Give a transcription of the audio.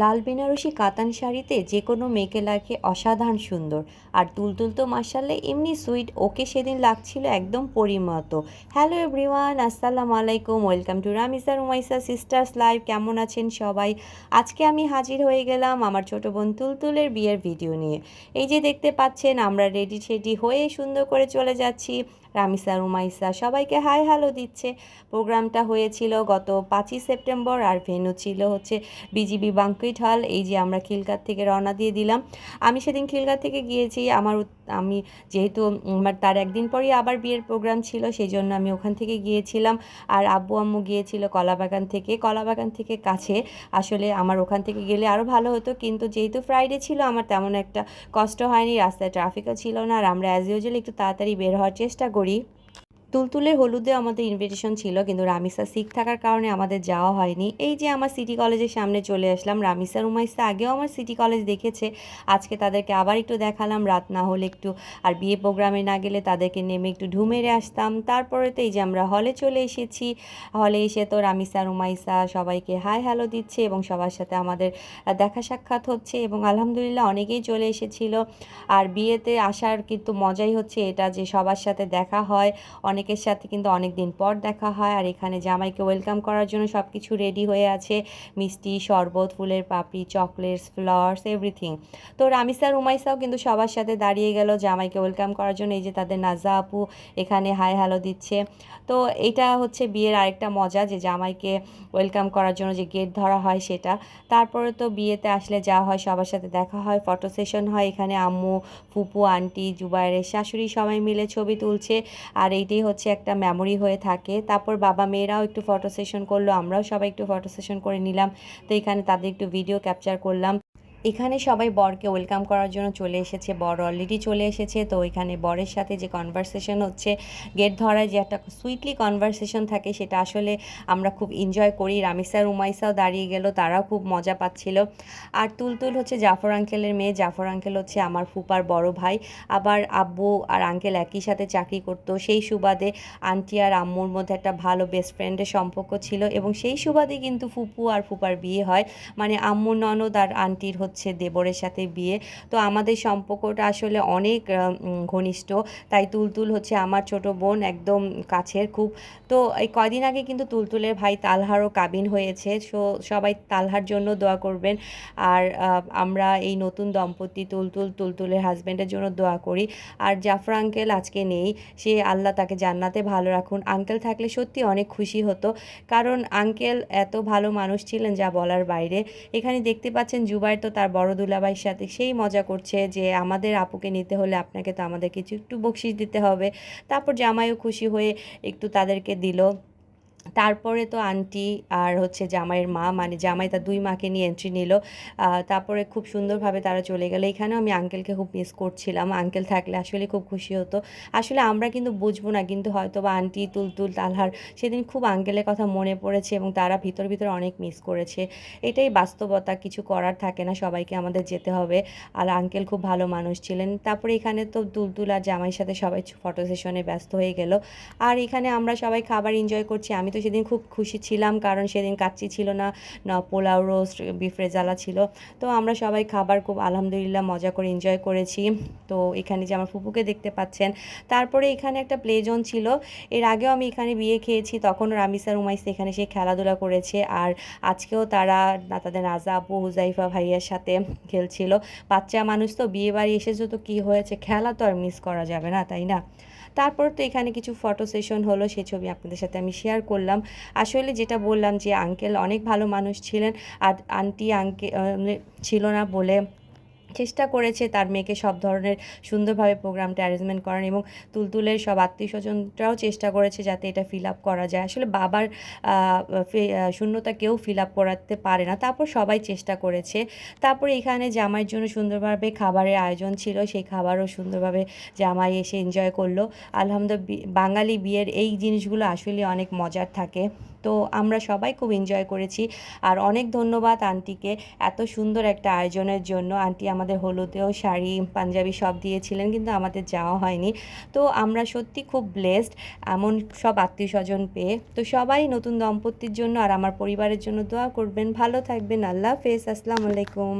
লাল বেনারসি কাতান শাড়িতে যে কোনো মেয়েকে লাগে অসাধারণ সুন্দর। আর তুলতুল তো মাসাল্লাহ এমনি সুইট, ওকে সেদিন লাগছিল একদম পরিমতো। হ্যালো এভরিওয়ান আসসালামু আলাইকুম welcome to Ramisa Rumaisa sisters live কেমন আছেন সবাই? আজকে আমি হাজির হয়ে গেলাম আমার ছোট বোন তুলতুলের বিয়ের ভিডিও নিয়ে। এই যে দেখতে পাচ্ছেন, আমরা রেডি শেডি হয়ে সুন্দর করে চলে যাচ্ছি। রামিসা রুমাইসা সবাইকে হাই হ্যালো দিচ্ছে। প্রোগ্রামটা হয়েছিল গত পাঁচই সেপ্টেম্বর, আর ভেনু ছিল হচ্ছে বিজিবি বাঙ্কুইট হল এই যে আমরা খিলগাঁত থেকে রওনা দিয়ে দিলাম। আমি সেদিন খিলগাঁত থেকে গিয়েছি, আমার আমি যেহেতু আমার তার একদিন পরই আবার বিয়ের প্রোগ্রাম ছিল, সেই জন্য আমি ওখান থেকে গিয়েছিলাম। আর আব্বু আম্মু গিয়েছিল কলাবাগান থেকে। কলাবাগান থেকে কাছে, আসলে আমার ওখান থেকে গেলে আরও ভালো হতো, কিন্তু যেহেতু ফ্রাইডে ছিল, আমার তেমন একটা কষ্ট হয়নি, রাস্তায় ট্রাফিকও ছিল না। আর আমরা অ্যাজ ইউজুয়াল একটু তাড়াতাড়ি বের হওয়ার চেষ্টা করি। তুলতুলের হলুদে আমাদের ইনভিটেশন ছিল, কিন্তু রামিসা শিখ থাকার কারণে আমাদের যাওয়া হয়নি। এই যে আমার সিটি কলেজের সামনে চলে আসলাম, রামিসা রুমাইসা আগেও আমার সিটি কলেজ দেখেছে। আজকে তাদেরকে আবার একটু দেখালাম, রাত না হলে একটু, আর বিয়ে প্রোগ্রামে না গেলে তাদেরকে নেমে একটু ঢুমেরে আসতাম। তারপরে তো এই যে আমরা হলে চলে এসেছি। হলে এসে তো রামিসা রুমাইসা সবাইকে হাই হ্যালো দিচ্ছে এবং সবার সাথে আমাদের দেখা সাক্ষাৎ হচ্ছে এবং আলহামদুলিল্লাহ অনেকেই চলে এসেছিল। আর বিয়েতে আসার কিন্তু মজাই হচ্ছে এটা যে সবার সাথে দেখা হয় অনেকের সাথে কিন্তু অনেক দিন পর দেখা হয়। আর এখানে জামাইকে ওয়েলকাম করার জন্য সব কিছু রেডি হয়ে আছে। মিষ্টি, শরবত, ফুলের পাপড়ি চকলেটস ফ্লাওয়ার্স এভরিথিং তো রামিসা রুমাইসাও কিন্তু সবার সাথে দাঁড়িয়ে গেল জামাইকে ওয়েলকাম করার জন্য। এই যে তাদের নাজা আপু এখানে হাই হ্যালো দিচ্ছে। তো এটা হচ্ছে বিয়ের আরেকটা মজা যে জামাইকে ওয়েলকাম করার জন্য যে গেট ধরা হয় সেটা। তারপরে তো বিয়েতে আসলে যা হয়, সবার সাথে দেখা হয় ফটো সেশন হয়। এখানে আম্মু, ফুপু আন্টি জুবাইরের শাশুড়ি সবাই মিলে ছবি তুলছে। আর এইটাই হচ্ছে একটা মেমোরি হয়ে থাকে। তারপর বাবা মেয়েরাও একটু ফটো সেশন করল, আমরাও সবাই একটু ফটো সেশন করে নিলাম। তো এখানে তাদের একটু ভিডিও ক্যাপচার করলাম। এখানে সবাই বরকে ওয়েলকাম করার জন্য চলে এসেছে। বর অলরেডি চলে এসেছে, তো এখানে বরের সাথে যে কনভারসেশন হচ্ছে গেট ধরায় যে একটা সুইটলি কনভারসেশন থাকে, সেটা আসলে আমরা খুব এনজয় করি। রামিসা রুমাইসাও দাঁড়িয়ে গেল, তারাও খুব মজা পাচ্ছিল। আর তুলতুল হচ্ছে জাফর আঙ্কেলের মেয়ে। জাফর আঙ্কেল হচ্ছে আমার ফুপার বড় ভাই। আবার আব্বু আর আঙ্কেল একই সাথে চাকরি করতো। সেই সুবাদে আন্টি আর আম্মুর মধ্যে একটা ভালো বেস্ট ফ্রেন্ডের সম্পর্ক ছিল এবং সেই সুবাদে কিন্তু ফুপু আর ফুপার বিয়ে হয়। মানে আম্মুর ননদ আর আন্টির হচ্ছে দেবরের সাথে বিয়ে। তো আমাদের সম্পর্কটা আসলে অনেক ঘনিষ্ঠ। তাই তুলতুল হচ্ছে আমার ছোট বোন একদম কাছের খুব। তো এই কদিন আগে কিন্তু তুলতুলের ভাই তালহারও কাবিন হয়েছে। সো সবাই তালহার জন্য দোয়া করবেন। আর আমরা এই নতুন দম্পতি তুলতুল তুলতুলের হাজব্যান্ডের জন্য দোয়া করি। আর জাফর আঙ্কেল আজকে নেই। সে আল্লাহ তাকে জান্নাতে ভালো রাখুন। আঙ্কেল থাকলে সত্যি অনেক খুশি হতো। কারণ আঙ্কেল এত ভালো মানুষ ছিলেন যা বলার বাইরে। এখানে দেখতে পাচ্ছেন জুবাইর তো তার বড় দুলাভাইয়ের সাথে সেই মজা করছে যে আমাদের আপুকে নিতে হলে আপনাকে তো আমাদের কিছু একটু বকশিস দিতে হবে। তারপর জামাইও খুশি হয়ে একটু তাদেরকে দিল। তারপরে তো আন্টি আর হচ্ছে জামাইয়ের মা মানে জামাই তার দুই মাকে নিয়ে এন্ট্রি নিল। তারপরে খুব সুন্দরভাবে তারা চলে গেল। এখানেও আমি আঙ্কেলকে খুব মিস করছিলাম। আঙ্কেল থাকলে আসলে খুব খুশি হতো। আসলে আমরা কিন্তু বুঝব না, কিন্তু হয়তো বা আন্টি, তুলতুল, তালহার সেদিন খুব আঙ্কেলের কথা মনে পড়েছে এবং তারা ভিতর ভিতর অনেক মিস করেছে। এটাই বাস্তবতা, কিছু করার থাকে না, সবাইকে আমাদের যেতে হবে। আর আঙ্কেল খুব ভালো মানুষ ছিলেন। তারপরে এখানে তো তুলতুল আর জামাইয়ের সাথে সবাই ফটো সেশনে ব্যস্ত হয়ে গেল। আর এখানে আমরা সবাই খাবার এনজয় করছি। আমি তো সেদিন খুব খুশি ছিলাম, কারণ সেদিন কাচ্চি ছিল না না পোলাও রোস্ট বিফ রেজালা ছিল। তো আমরা সবাই খাবার খুব আলহামদুলিল্লাহ মজা করে এনজয় করেছি। তো এখানে যে আমার ফুপুকে দেখতে পাচ্ছেন, তারপরে এখানে একটা প্লে জোন ছিল। এর আগেও আমি এখানে বিয়ে খেয়েছি তখন রামিসা রুমাইস এখানে সে খেলাধুলা করেছে। আর আজকেও তারা তাদের নাজা আপু, হুজাইফা ভাইয়ার সাথে খেলছিল। বাচ্চা মানুষ তো, বিয়ে বাড়ি এসেছে তো কী হয়েছে? খেলা তো আর মিস করা যাবে না, তাই না? তারপর তো এখানে কিছু ফটো সেশন হলো, সেই ছবি আপনাদের সাথে আমি শেয়ার করলাম। আসলে যেটা বললাম যে আঙ্কেল অনেক ভালো মানুষ ছিলেন। আর আন্টি আঙ্কে ছিল না বলে চেষ্টা করেছে তার মেয়েকে সব ধরনের সুন্দরভাবে প্রোগ্রামটা অ্যারেঞ্জমেন্ট করার এবং তুলতুলের সব আত্মীয় স্বজনরাও চেষ্টা করেছে যাতে এটা ফিল আপ করা যায়। আসলে বাবার শূন্যতা কেউ ফিল আপ করাতে পারে না। তারপর সবাই চেষ্টা করেছে। তারপর এখানে জামাইয়ের জন্য সুন্দরভাবে খাবারের আয়োজন ছিল। সেই খাবারও সুন্দরভাবে জামাই এসে এনজয় করল। আলহামদুলিল্লাহ বি- বাঙালি বিয়ের এই জিনিসগুলো আসলে অনেক মজার থাকে। তো আমরা সবাই খুব এনজয় করেছি। আর অনেক ধন্যবাদ আন্টিকে এত সুন্দর একটা আয়োজনের জন্য। আন্টি আমাদের হলুদেও শাড়ি, পাঞ্জাবি সব দিয়েছিলেন কিন্তু আমাদের যাওয়া হয়নি। তো আমরা সত্যি খুব ব্লেসড এমন সব আত্মীয় স্বজন পেয়ে। তো সবাই নতুন দম্পতির জন্য আর আমার পরিবারের জন্য দোয়া করবেন। ভালো থাকবেন। আল্লাহ হাফেজ। আসসালামু আলাইকুম।